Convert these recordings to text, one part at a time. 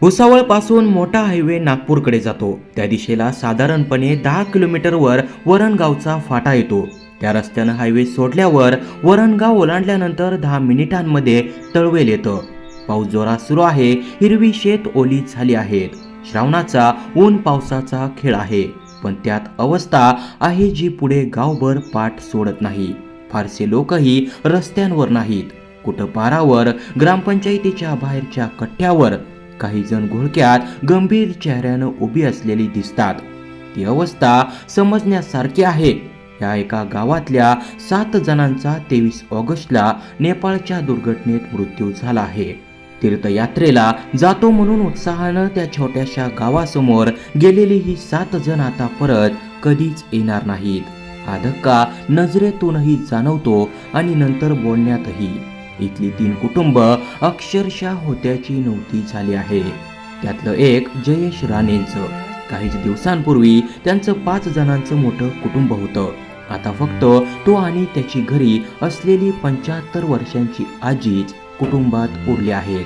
भुसावळपासून मोठा हायवे नागपूरकडे जातो. त्या दिशेला साधारणपणे दहा किलोमीटरवर वरणगावचा फाटा येतो. त्या रस्त्यानं हायवे सोडल्यावर वरणगाव ओलांडल्यानंतर दहा मिनिटांमध्ये तळवेल येतं. पाऊस जोरात सुरू आहे हिरवी शेत ओली झाली आहेत. श्रावणाचा ऊन पावसाचा खेळ आहे. पण त्यात अवस्था आहे जी पुढे गावभर पाठ सोडत नाही. फारसे लोकही रस्त्यांवर नाहीत. कुठं पारावर ग्रामपंचायतीच्या बाहेरच्या कट्ट्यावर काही जण घोळक्यात गंभीर चेहऱ्यानं उभी असलेली दिसतात. ती अवस्था समजण्यासारखी आहे. या एका गावातल्या सात जणांचा तेवीस ऑगस्टला नेपाळच्या दुर्घटनेत मृत्यू झाला आहे. तीर्थयात्रेला जातो म्हणून उत्साहानं त्या छोट्याशा गावासमोर गेलेली ही सात जण आता परत कधीच येणार नाहीत. हा धक्का नजरेतूनही जाणवतो आणि नंतर बोलण्यातही. इथली तीन कुटुंब अक्षरशः होत्याची नव्हती झाली आहे. त्यातलं एक जयेश राणेंचं. काहीच दिवसांपूर्वी त्यांचं पाच जणांचं मोठं कुटुंब होतं. आता फक्त तो आणि त्याची घरी असलेली पंच्याहत्तर वर्षांची आजीच कुटुंबात उरली आहेत.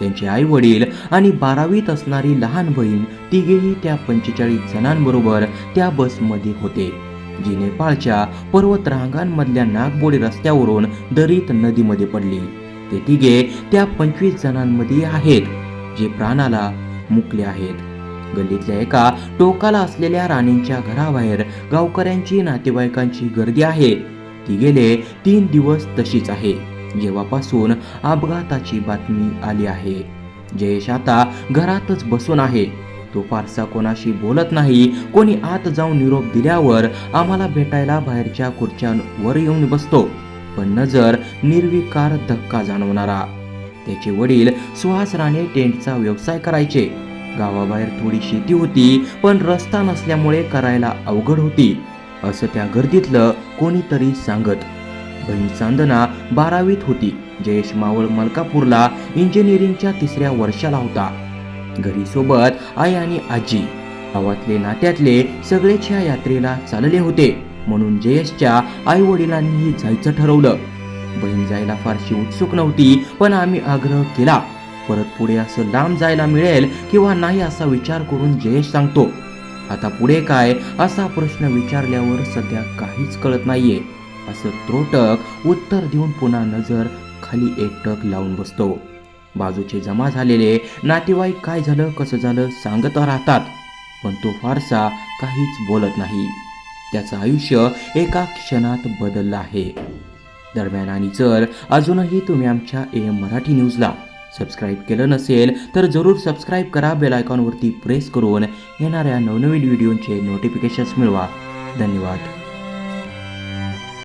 त्यांचे आई वडील आणि बारावीत असणारी लहान बहीण तिघेही त्या पंचेचाळीस जणांबरोबर त्या बसमध्ये होते. जी नेपाळच्या पर्वत रांगांमधल्या नागबोडी रस्त्यावरून दरीत नदीमध्ये पडली. ते तिघे त्या पंचवीस जणांमध्ये आहेत जे प्राणाला मुकले आहेत. गल्लीतल्या एका टोकाला असलेल्या राणींच्या घराबाहेर गावकऱ्यांची नातेवाईकांची गर्दी आहे. ती गेले तीन दिवस तशीच आहे. जेव्हापासून अपघाताची बातमी आली आहे जयेश आता घरातच बसून आहे. तो फारसा कोणाशी बोलत नाही. कोणी आत जाऊन निरोप दिल्यावर आम्हाला भेटायला बाहेरच्या खुर्च्यांवर येऊन बसतो. पण नजर निर्विकार धक्का जाणवणारा. त्याचे वडील सुहास राणे टेंटचा व्यवसाय करायचे. गावाबाहेर थोडी शेती होती पण रस्ता नसल्यामुळे करायला अवघड होती. असं त्या गर्दीतलं कोणीतरी सांगत. बहीण चांदना बारावीत होती. जयेश मावळ मलकापूरला इंजिनिअरिंगच्या तिसऱ्या वर्षाला होता. घरी सोबत आई आणि आजी. गावातले नात्यातले सगळेच ह्या यात्रेला चालले होते. म्हणून जयेशच्या आई वडिलांनीही जायचं ठरवलं. बहीण जायला फारशी उत्सुक नव्हती पण आम्ही आग्रह केला. परत पुढे असं लांब जायला मिळेल किंवा नाही असा विचार करून जयेश सांगतो. आता पुढे काय असा प्रश्न विचारल्यावर सध्या काहीच कळत नाहीये. असं त्रोटक उत्तर देऊन पुन्हा नजर खाली एकटक लावून बसतो. बाजूचे जमा झालेले नातेवाईक काय झालं कसं झालं सांगत राहतात पण तो फारसा काहीच बोलत नाही. त्याचं आयुष्य एका क्षणात बदललं आहे. दरम्यान आणि जर अजूनही तुम्ही आमच्या ए एम मराठी न्यूजला सबस्क्राईब केलं नसेल तर जरूर सबस्क्राईब करा बेल आयकॉनवरती प्रेस करून येणाऱ्या नवनवीन व्हिडिओचे नोटिफिकेशन्स मिळवा. धन्यवाद.